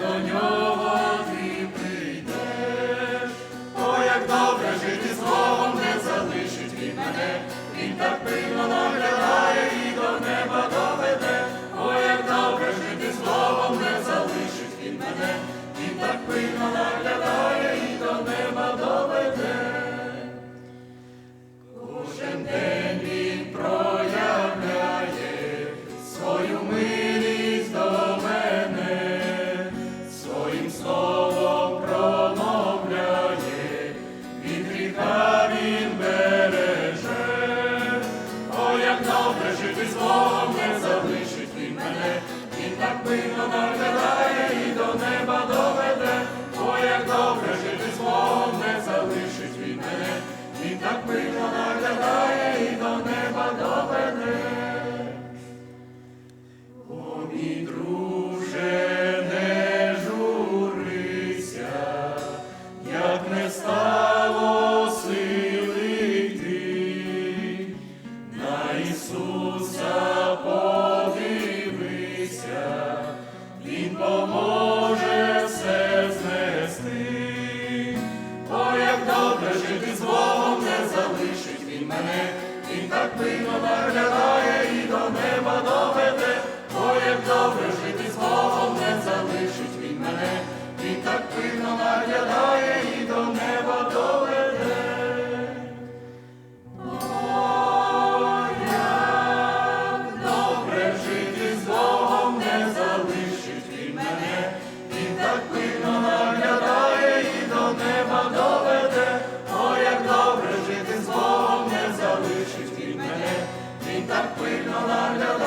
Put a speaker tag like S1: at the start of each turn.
S1: до нього ти прийдеш, о, як добре жити з не залишить він мене, він так пильно наглядає і до неба доведе, о, як добре жити з не залишить він мене, він так пильно наглядає. письмом не залишить він мене, він так мило наглядає і до неба доведе, О, як добре жити злом не залишить він мене, він так мило наглядає. Ісуса подивися, Він поможе все знести, як добре жити з залишить він мене, і так пильно наглядає. доведе, о, як добре жити з Богом не залишить від мене, він так пильно наглядає.